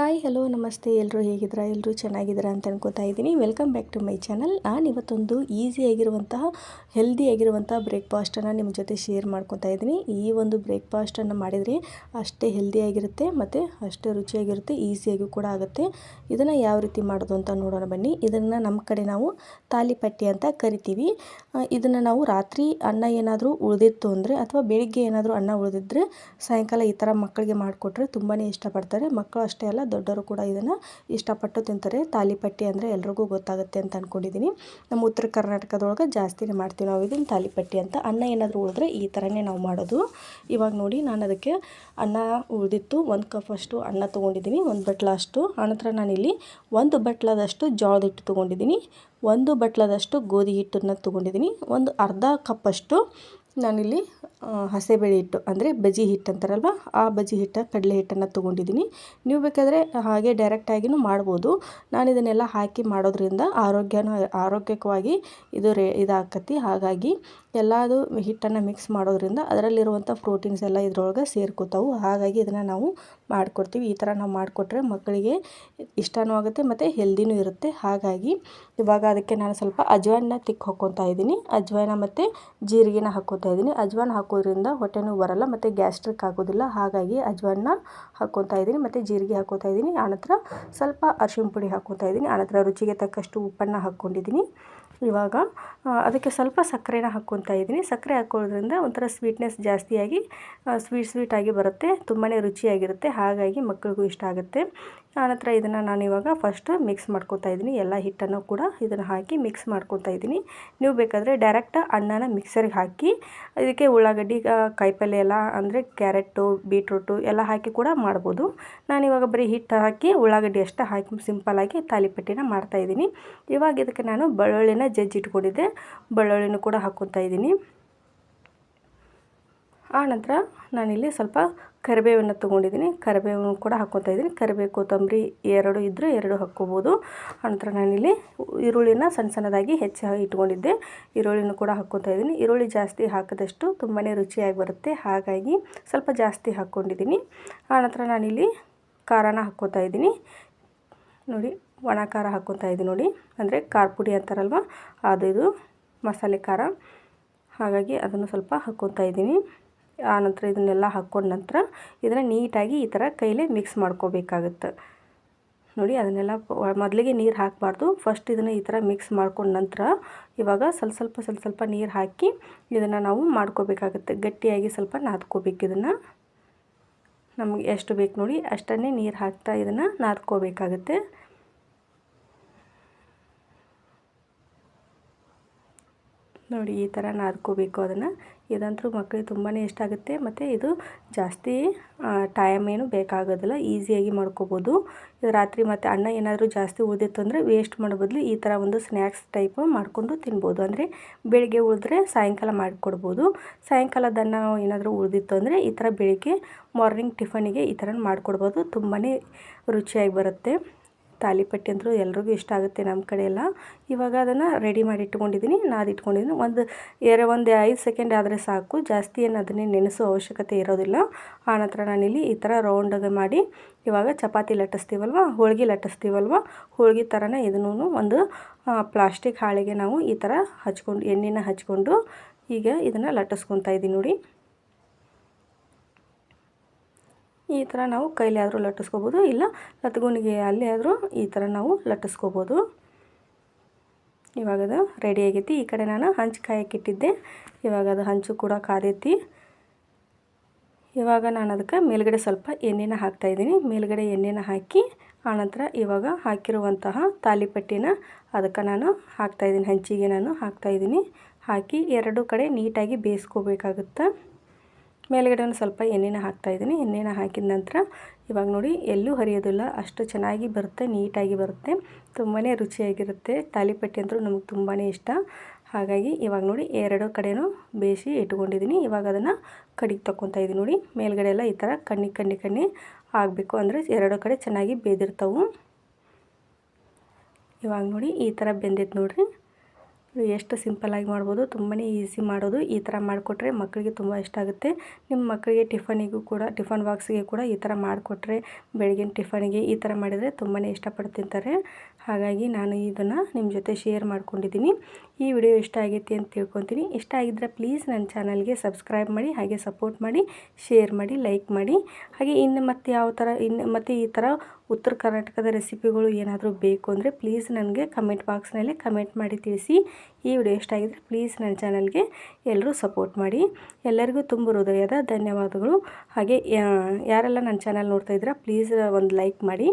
Hi, hello, ನಮಸ್ತೆ. ಎಲ್ಲರೂ ಹೇಗಿದ್ದೀರಾ? ಎಲ್ಲರೂ ಚೆನ್ನಾಗಿದ್ದೀರಾ ಅಂತ ಅನ್ಕೋತಾ ಇದ್ದೀನಿ. Welcome back to my channel ನಾನು ಇವತ್ತೊಂದು ಈಸಿಯಾಗಿರುವಂತಹ ಹೆಲ್ದಿಯಾಗಿರುವಂಥ ಬ್ರೇಕ್ಫಾಸ್ಟನ್ನು ನಿಮ್ಮ ಜೊತೆ ಶೇರ್ ಮಾಡ್ಕೊತಾ ಇದ್ದೀನಿ. ಈ ಒಂದು ಬ್ರೇಕ್ಫಾಸ್ಟನ್ನು ಮಾಡಿದರೆ ಅಷ್ಟೇ ಹೆಲ್ದಿಯಾಗಿರುತ್ತೆ ಮತ್ತು ಅಷ್ಟೇ ರುಚಿಯಾಗಿರುತ್ತೆ ಈಸಿಯಾಗಿ ಕೂಡ ಆಗುತ್ತೆ. ಇದನ್ನು ಯಾವ ರೀತಿ ಮಾಡೋದು ಅಂತ ನೋಡೋಣ ಬನ್ನಿ. ಇದನ್ನು ನಮ್ಮ ಕಡೆ ನಾವು ತಾಲಿಪಟ್ಟಿ ಅಂತ ಕರಿತೀವಿ. ಇದನ್ನು ನಾವು ರಾತ್ರಿ ಅನ್ನ ಏನಾದರೂ ಉಳಿದಿತ್ತು ಅಂದರೆ ಅಥವಾ ಬೆಳಿಗ್ಗೆ ಏನಾದರೂ ಅನ್ನ ಉಳಿದಿದ್ರೆ ಸಾಯಂಕಾಲ ಈ ಥರ ಮಕ್ಕಳಿಗೆ ಮಾಡಿಕೊಟ್ರೆ ತುಂಬಾ ಇಷ್ಟಪಡ್ತಾರೆ. ಮಕ್ಕಳು ಅಷ್ಟೇ ಅಲ್ಲ ದೊಡ್ಡವರು ಕೂಡ ಇದನ್ನು ಇಷ್ಟಪಟ್ಟು ತಿಂತಾರೆ. ತಾಲಿಪಟ್ಟಿ ಅಂದರೆ ಎಲ್ರಿಗೂ ಗೊತ್ತಾಗುತ್ತೆ ಅಂತ ಅಂದ್ಕೊಂಡಿದ್ದೀನಿ ನಮ್ಮ ಉತ್ತರ ಕರ್ನಾಟಕದೊಳಗೆ ಜಾಸ್ತಿನೇ ಮಾಡ್ತೀವಿ ನಾವು ಇದನ್ನು ತಾಲಿಪಟ್ಟಿ ಅಂತ. ಅನ್ನ ಏನಾದರೂ ಉಳಿದ್ರೆ ಈ ಥರನೇ ನಾವು ಮಾಡೋದು. ಇವಾಗ ನೋಡಿ ನಾನು ಅದಕ್ಕೆ ಅನ್ನ ಉಳಿದಿತ್ತು. ಒಂದು ಕಪ್ ಅಷ್ಟು ಅನ್ನ ತೊಗೊಂಡಿದ್ದೀನಿ ಒಂದು ಬಟ್ಲ ಅಷ್ಟು. ಆನಂತರ ನಾನಿಲ್ಲಿ ಒಂದು ಬಟ್ಲದಷ್ಟು ಜೋಳದ ಹಿಟ್ಟು ತೊಗೊಂಡಿದ್ದೀನಿ ಒಂದು ಬಟ್ಲದಷ್ಟು ಗೋಧಿ ಹಿಟ್ಟನ್ನು ತೊಗೊಂಡಿದ್ದೀನಿ ಒಂದು ಅರ್ಧ ಕಪ್ಪಷ್ಟು ನಾನಿಲ್ಲಿ ಹಸೆಬೇಳೆ ಹಿಟ್ಟು, ಅಂದರೆ ಬಜ್ಜಿ ಹಿಟ್ಟು ಅಂತಾರಲ್ವ? ಆ ಬಜ್ಜಿ ಹಿಟ್ಟು, ಕಡಲೆ ಹಿಟ್ಟನ್ನು ತೊಗೊಂಡಿದ್ದೀನಿ. ನೀವು ಬೇಕಾದರೆ ಹಾಗೆ ಡೈರೆಕ್ಟಾಗಿಯೂ ಮಾಡ್ಬೋದು. ನಾನು ಇದನ್ನೆಲ್ಲ ಹಾಕಿ ಮಾಡೋದ್ರಿಂದ ಆರೋಗ್ಯನೂ, ಆರೋಗ್ಯಕವಾಗಿ ಇದು ರೇ, ಇದಾಕತಿ. ಹಾಗಾಗಿ ಎಲ್ಲದು ಹಿಟ್ಟನ್ನು ಮಿಕ್ಸ್ ಮಾಡೋದ್ರಿಂದ ಅದರಲ್ಲಿರುವಂಥ ಪ್ರೋಟೀನ್ಸ್ ಎಲ್ಲ ಇದ್ರೊಳಗೆ ಸೇರ್ಕೋತಾವು. ಹಾಗಾಗಿ ಇದನ್ನು ನಾವು ಮಾಡಿಕೊಡ್ತೀವಿ. ಈ ಥರ ನಾವು ಮಾಡಿಕೊಟ್ರೆ ಮಕ್ಕಳಿಗೆ ಇಷ್ಟವೂ ಆಗುತ್ತೆ, ಮತ್ತು ಹೆಲ್ದಿನೂ ಇರುತ್ತೆ. ಹಾಗಾಗಿ ಇವಾಗ ಅದಕ್ಕೆ ನಾನು ಸ್ವಲ್ಪ ಅಜ್ವಾನ ತಿಕ್ಕಿ ಹಾಕ್ಕೊತಾ ಇದ್ದೀನಿ. ಅಜ್ವಾನ ಮತ್ತು ಜೀರಿಗೆನ ಹಾಕ್ಕೊತಾ ಇದ್ದೀನಿ. ಅಜ್ವಾನ ಹಾಕೋದ್ರಿಂದ ಹೊಟ್ಟೆನೂ ಬರಲ್ಲ ಮತ್ತು ಗ್ಯಾಸ್ಟ್ರಿಕ್ ಆಗೋದಿಲ್ಲ. ಹಾಗಾಗಿ ಅಜ್ವಾನ ಹಾಕ್ಕೊತಾ ಇದ್ದೀನಿ ಮತ್ತು ಜೀರಿಗೆ ಹಾಕ್ಕೊತಾ ಇದ್ದೀನಿ. ಆನಂತರ ಸ್ವಲ್ಪ ಅರಿಶಿಣ ಪುಡಿ ಹಾಕ್ಕೊತಾ ಇದ್ದೀನಿ. ಆನಂತರ ರುಚಿಗೆ ತಕ್ಕಷ್ಟು ಉಪ್ಪನ್ನು ಹಾಕ್ಕೊಂಡಿದ್ದೀನಿ ಇವಾಗ ಅದಕ್ಕೆ ಸ್ವಲ್ಪ ಸಕ್ಕರೆನ ಹಾಕ್ಕೊತಾ ಇದ್ದೀನಿ. ಸಕ್ಕರೆ ಹಾಕೋದ್ರಿಂದ ಒಂಥರ ಸ್ವೀಟ್ನೆಸ್ ಜಾಸ್ತಿಯಾಗಿ ಸ್ವೀಟ್ ಸ್ವೀಟಾಗಿ ಬರುತ್ತೆ. ತುಂಬಾ ರುಚಿಯಾಗಿರುತ್ತೆ. ಹಾಗಾಗಿ ಮಕ್ಕಳಿಗೂ ಇಷ್ಟ ಆಗುತ್ತೆ. ಆನಂತರ ಇದನ್ನು ನಾನು ಇವಾಗ ಫಸ್ಟು ಮಿಕ್ಸ್ ಮಾಡ್ಕೊತಾ ಇದ್ದೀನಿ. ಎಲ್ಲ ಹಿಟ್ಟನ್ನು ಕೂಡ ಇದನ್ನು ಹಾಕಿ ಮಿಕ್ಸ್ ಮಾಡ್ಕೊತಾ ಇದ್ದೀನಿ. ನೀವು ಬೇಕಾದರೆ ಡೈರೆಕ್ಟ್ ಅನ್ನನ ಮಿಕ್ಸರಿಗೆ ಹಾಕಿ, ಇದಕ್ಕೆ ಉಳ್ಳಾಗಡ್ಡಿ ಕಾಯಿಪಲ್ಯ ಎಲ್ಲ ಅಂದರೆ ಕ್ಯಾರೆಟು ಬೀಟ್ರೂಟು ಎಲ್ಲ ಹಾಕಿ ಕೂಡ ಮಾಡ್ಬೋದು. ನಾನಿವಾಗ ಬರೀ ಹಿಟ್ಟು ಹಾಕಿ ಉಳ್ಳಾಗಡ್ಡಿ ಅಷ್ಟೇ ಹಾಕಿ ಸಿಂಪಲ್ಲಾಗಿ ತಾಲಿಪಟ್ಟಿನ ಮಾಡ್ತಾಯಿದ್ದೀನಿ ಇವಾಗ ಇದಕ್ಕೆ ನಾನು ಬೆಳ್ಳುಳ್ಳಿನ ಜಜ್ಜಿಟ್ಕೊಂಡಿದ್ದೆ ಬೆಳ್ಳುಳ್ಳಿನೂ ಕೂಡ ಹಾಕ್ಕೊತಾ ಇದ್ದೀನಿ. ಆನಂತರ ನಾನಿಲ್ಲಿ ಸ್ವಲ್ಪ ಕರಿಬೇವನ್ನು ತೊಗೊಂಡಿದ್ದೀನಿ. ಕರಿಬೇವನ್ನು ಕೂಡ ಹಾಕ್ಕೊತಾ ಇದ್ದೀನಿ. ಕರಿಬೇವು, ಕೊತ್ತಂಬರಿ ಎರಡು ಇದ್ದರೆ ಎರಡು ಹಾಕ್ಕೋಬೋದು. ಆನಂತರ ನಾನಿಲ್ಲಿ ಈರುಳ್ಳಿನ ಸಣ್ಣ ಸಣ್ಣದಾಗಿ ಹೆಚ್ಚು ಇಟ್ಕೊಂಡಿದ್ದೆ. ಈರುಳ್ಳಿನೂ ಕೂಡ ಹಾಕ್ಕೊತಾ ಇದ್ದೀನಿ. ಈರುಳ್ಳಿ ಜಾಸ್ತಿ ಹಾಕಿದಷ್ಟು ತುಂಬಾ ರುಚಿಯಾಗಿ ಬರುತ್ತೆ. ಹಾಗಾಗಿ ಸ್ವಲ್ಪ ಜಾಸ್ತಿ ಹಾಕ್ಕೊಂಡಿದ್ದೀನಿ. ಆನಂತರ ನಾನಿಲ್ಲಿ ಖಾರನ ಹಾಕ್ಕೊತಾ ಇದ್ದೀನಿ. ನೋಡಿ, ಒಣ ಖಾರ ಹಾಕ್ಕೊತಾ ಇದ್ದೀನಿ ನೋಡಿ. ಅಂದರೆ ಖಾರ ಪುಡಿ ಅಂತಾರಲ್ವ? ಅದು ಇದು ಮಸಾಲೆ ಖಾರ. ಹಾಗಾಗಿ ಅದನ್ನು ಸ್ವಲ್ಪ ಹಾಕ್ಕೊತಾ ಇದ್ದೀನಿ. ಆನಂತರ ಇದನ್ನೆಲ್ಲ ಹಾಕ್ಕೊಂಡ ನಂತರ ಇದನ್ನು ನೀಟಾಗಿ ಈ ಥರ ಕೈಲೇ ಮಿಕ್ಸ್ ಮಾಡ್ಕೋಬೇಕಾಗುತ್ತೆ. ನೋಡಿ ಅದನ್ನೆಲ್ಲ ಮೊದಲಿಗೆ ನೀರು ಹಾಕಬಾರ್ದು. ಫಸ್ಟ್ ಇದನ್ನು ಈ ಥರ ಮಿಕ್ಸ್ ಮಾಡ್ಕೊಂಡ ನಂತರ ಇವಾಗ ಸ್ವಲ್ಪ ಸ್ವಲ್ಪ ಸ್ವಲ್ಪ ಸ್ವಲ್ಪ ನೀರು ಹಾಕಿ ಇದನ್ನು ನಾವು ಮಾಡ್ಕೋಬೇಕಾಗುತ್ತೆ. ಗಟ್ಟಿಯಾಗಿ ಸ್ವಲ್ಪ ನಾದ್ಕೋಬೇಕು ಇದನ್ನು. ನಮಗೆ ಎಷ್ಟು ಬೇಕು ನೋಡಿ ಅಷ್ಟನ್ನೇ ನೀರು ಹಾಕ್ತಾ ಇದನ್ನು ನಾದ್ಕೋಬೇಕಾಗುತ್ತೆ. ನೋಡಿ ಈ ಥರ ನಾದ್ಕೋಬೇಕು ಅದನ್ನು. ಇದಂತೂ ಮಕ್ಕಳಿಗೆ ತುಂಬಾ ಇಷ್ಟ ಆಗುತ್ತೆ. ಮತ್ತು ಇದು ಜಾಸ್ತಿ ಟೈಮ್ ಏನು ಬೇಕಾಗೋದಿಲ್ಲ. ಈಸಿಯಾಗಿ ಮಾಡ್ಕೋಬೋದು. ರಾತ್ರಿ ಮತ್ತು ಅನ್ನ ಏನಾದರೂ ಜಾಸ್ತಿ ಉಳಿದಿತ್ತು ಅಂದರೆ ವೇಸ್ಟ್ ಮಾಡೋ ಬದಲು ಈ ಥರ ಒಂದು ಸ್ನ್ಯಾಕ್ಸ್ ಟೈಪ್ ಮಾಡಿಕೊಂಡು ತಿನ್ಬೋದು. ಅಂದರೆ ಬೆಳಿಗ್ಗೆ ಉಳಿದ್ರೆ ಸಾಯಂಕಾಲ ಮಾಡಿಕೊಡ್ಬೋದು. ಸಾಯಂಕಾಲದನ್ನ ಏನಾದರೂ ಉಳಿದಿತ್ತು ಅಂದರೆ ಈ ಥರ ಬೆಳಿಗ್ಗೆ ಮಾರ್ನಿಂಗ್ ಟಿಫನಿಗೆ ಈ ಥರ ಮಾಡಿಕೊಡ್ಬೋದು. ತುಂಬಾ ರುಚಿಯಾಗಿ ಬರುತ್ತೆ. ತಾಲಿಪಟ್ಟಿ ಅಂತೂ ಎಲ್ರಿಗೂ ಇಷ್ಟ ಆಗುತ್ತೆ ನಮ್ಮ ಕಡೆ ಎಲ್ಲ ಇವಾಗ ಅದನ್ನು ರೆಡಿ ಮಾಡಿ ಇಟ್ಕೊಂಡಿದ್ದೀನಿ. ನಾದು ಇಟ್ಕೊಂಡಿದ್ದೀನಿ ಒಂದು ಎರ ಒಂದು ಐದು ಸೆಕೆಂಡ್ ಆದರೆ ಸಾಕು. ಜಾಸ್ತಿ ಏನು ಅದನ್ನೇ ನೆನೆಸೋ ಅವಶ್ಯಕತೆ ಇರೋದಿಲ್ಲ. ಆನಂತರ ನಾನಿಲ್ಲಿ ಈ ಥರ ರೌಂಡಾಗಿ ಮಾಡಿ, ಇವಾಗ ಚಪಾತಿ ಲಟ್ಟಿಸ್ತೀವಲ್ವ? ಹೋಳಿಗೆ ಲಟ್ಟಿಸ್ತೀವಲ್ವ? ಹೋಳಿಗೆ ಥರನೇ ಇದನ್ನೂ ಒಂದು ಪ್ಲಾಸ್ಟಿಕ್ ಹಾಳೆಗೆ ನಾವು ಈ ಥರ ಹಚ್ಕೊಂಡು, ಎಣ್ಣೆನ ಹಚ್ಕೊಂಡು ಈಗ ಇದನ್ನು ಲಟ್ಟಿಸ್ಕೊತಾ ಇದ್ದೀನಿ ನೋಡಿ. ಈ ಥರ ನಾವು ಕೈಲಿ ಆದರೂ ಲಟ್ಟಿಸ್ಕೋಬೋದು, ಇಲ್ಲ ಲತ್ಗುನಿಗೆ ಅಲ್ಲಿ ಆದರೂ ಈ ಥರ ನಾವು ಲಟ್ಟಿಸ್ಕೋಬೋದು. ಇವಾಗ ಅದು ರೆಡಿ ಆಗೈತಿ. ಈ ಕಡೆ ನಾನು ಹಂಚು ಕಾಯಕ್ಕಿಟ್ಟಿದ್ದೆ ಇವಾಗ ಅದು ಹಂಚು ಕೂಡ ಕಾದೈತಿ. ಇವಾಗ ನಾನು ಅದಕ್ಕೆ ಮೇಲ್ಗಡೆ ಸ್ವಲ್ಪ ಎಣ್ಣೆನ ಹಾಕ್ತಾಯಿದ್ದೀನಿ ಮೇಲ್ಗಡೆ ಎಣ್ಣೆನ ಹಾಕಿ ಆನಂತರ ಇವಾಗ ಹಾಕಿರುವಂತಹ ತಾಲಿಪಟ್ಟಿನ ಅದಕ್ಕೆ ನಾನು ಹಾಕ್ತಾಯಿದ್ದೀನಿ ಹಂಚಿಗೆ ನಾನು ಹಾಕ್ತಾಯಿದ್ದೀನಿ ಹಾಕಿ ಎರಡು ಕಡೆ ನೀಟಾಗಿ ಬೇಯಿಸ್ಕೋಬೇಕಾಗುತ್ತೆ. ಮೇಲ್ಗಡೆ ಒಂದು ಸ್ವಲ್ಪ ಎಣ್ಣೆನ ಹಾಕ್ತಾಯಿದ್ದೀನಿ ಎಣ್ಣೆನ ಹಾಕಿದ ನಂತರ ಇವಾಗ ನೋಡಿ ಎಲ್ಲೂ ಹರಿಯೋದಿಲ್ಲ. ಅಷ್ಟು ಚೆನ್ನಾಗಿ ಬರುತ್ತೆ, ನೀಟಾಗಿ ಬರುತ್ತೆ. ತುಂಬಾ ರುಚಿಯಾಗಿರುತ್ತೆ. ತಾಲಿಪಟ್ಟಿ ಅಂತೂ ನಮಗೆ ತುಂಬಾ ಇಷ್ಟ. ಹಾಗಾಗಿ ಇವಾಗ ನೋಡಿ ಎರಡು ಕಡೆನೂ ಬೇಯಿಸಿ ಇಟ್ಕೊಂಡಿದ್ದೀನಿ. ಇವಾಗ ಅದನ್ನು ಕಡಿಗೆ ತಗೊತಾ ಇದ್ದೀನಿ ನೋಡಿ. ಮೇಲ್ಗಡೆ ಎಲ್ಲ ಈ ಥರ ಕಣ್ಣಿ ಕಣ್ಣಿ ಕಣ್ಣಿ ಆಗಬೇಕು ಅಂದರೆ ಎರಡು ಕಡೆ ಚೆನ್ನಾಗಿ ಬೇದಿರ್ತವೆ. ಇವಾಗ ನೋಡಿ ಈ ಥರ ಬೆಂದಿತ್ತು ನೋಡಿರಿ. ಎಷ್ಟು ಸಿಂಪಲ್ಲಾಗಿ ಮಾಡ್ಬೋದು ತುಂಬಾ ಈಸಿ ಮಾಡೋದು. ಈ ಥರ ಮಾಡಿಕೊಟ್ರೆ ಮಕ್ಕಳಿಗೆ ತುಂಬ ಇಷ್ಟ ಆಗುತ್ತೆ. ನಿಮ್ಮ ಮಕ್ಕಳಿಗೆ ಟಿಫನಿಗೂ ಕೂಡ, ಟಿಫನ್ ಬಾಕ್ಸಿಗೆ ಕೂಡ ಈ ಥರ ಮಾಡಿಕೊಟ್ರೆ ಬೆಳಗಿನ ಟಿಫನಿಗೆ ಈ ಥರ ಮಾಡಿದರೆ ತುಂಬಾ ಇಷ್ಟಪಟ್ಟು ತಿಂತಾರೆ. ಹಾಗಾಗಿ ನಾನು ಇದನ್ನು ನಿಮ್ಮ ಜೊತೆ ಶೇರ್ ಮಾಡ್ಕೊಂಡಿದ್ದೀನಿ. ಈ ವಿಡಿಯೋ ಇಷ್ಟ ಆಗೈತಿ ಅಂತ ತಿಳ್ಕೊತೀನಿ. ಇಷ್ಟ ಆಗಿದ್ದರೆ ಪ್ಲೀಸ್ ನನ್ನ ಚಾನಲ್ಗೆ ಸಬ್ಸ್ಕ್ರೈಬ್ ಮಾಡಿ, ಹಾಗೆ ಸಪೋರ್ಟ್ ಮಾಡಿ, ಶೇರ್ ಮಾಡಿ, ಲೈಕ್ ಮಾಡಿ. ಹಾಗೆ ಇನ್ನು ಮತ್ತೆ ಯಾವ ಥರ, ಇನ್ನು ಮತ್ತು ಈ ಥರ ಉತ್ತರ ಕರ್ನಾಟಕದ ರೆಸಿಪಿಗಳು ಏನಾದರೂ ಬೇಕು ಅಂದರೆ ಪ್ಲೀಸ್ ನನಗೆ ಕಮೆಂಟ್ ಬಾಕ್ಸ್ನಲ್ಲಿ ಕಮೆಂಟ್ ಮಾಡಿ ತಿಳಿಸಿ. ಈ ವಿಡಿಯೋ ಇಷ್ಟ ಆಗಿದ್ದರೆ ಪ್ಲೀಸ್ ನನ್ನ ಚಾನಲ್ಗೆ ಎಲ್ಲರೂ ಸಪೋರ್ಟ್ ಮಾಡಿ. ಎಲ್ಲರಿಗೂ ತುಂಬ ಹೃದಯದ ಧನ್ಯವಾದಗಳು. ಹಾಗೆ ಯಾರೆಲ್ಲ ನನ್ನ ಚಾನಲ್ ನೋಡ್ತಾ ಇದ್ದೀರಾ ಪ್ಲೀಸ್ ಒಂದು ಲೈಕ್ ಮಾಡಿ.